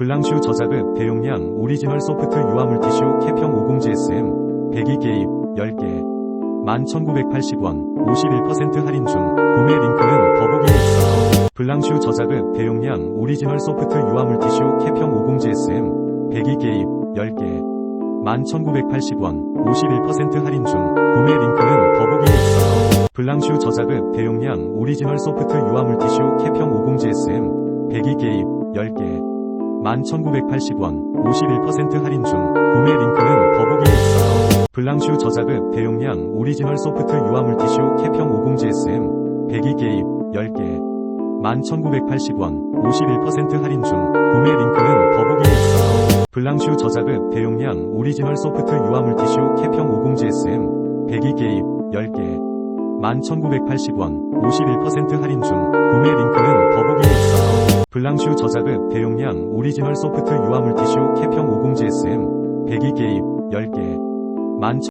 블랑슈 저자극 대용량 오리지널 소프트 유화 물티슈 캐평 50GSM 배기 개입 10개 11,980원 51% 할인 중 구매 링크는 더보기에 있어요. 블랑슈 저자극 대용량 오리지널 소프트 유화 물티슈 캐평 50GSM 배기 개입 10개 11,980원 51% 할인 중 구매 링크는 더보기에 있어요. 블랑슈 저자극 대용량 오리지널 소프트 유화 물티슈 캐평 50GSM 배기 개입 10개 11,980원 51% 할인 중 구매 링크는 더보기에 있어요. 블랑슈 저자극 대용량 오리지널 소프트 유화 물티슈 캐평 50GSM 배기 개입 10개 11,980원 51% 할인 중 구매 링크는 더보기에 있어요. 블랑슈 저자극 대용량 오리지널 소프트 유화 물티슈 캐평 50GSM 배기 개입 10개 11,980원 51% 할인 중 구매 링크는 더보기에 있어요. 블랑슈 저자극 대용량 오리지널 소프트 유화 물티슈 캐평 50GSM 배기 개입 10개 11,980원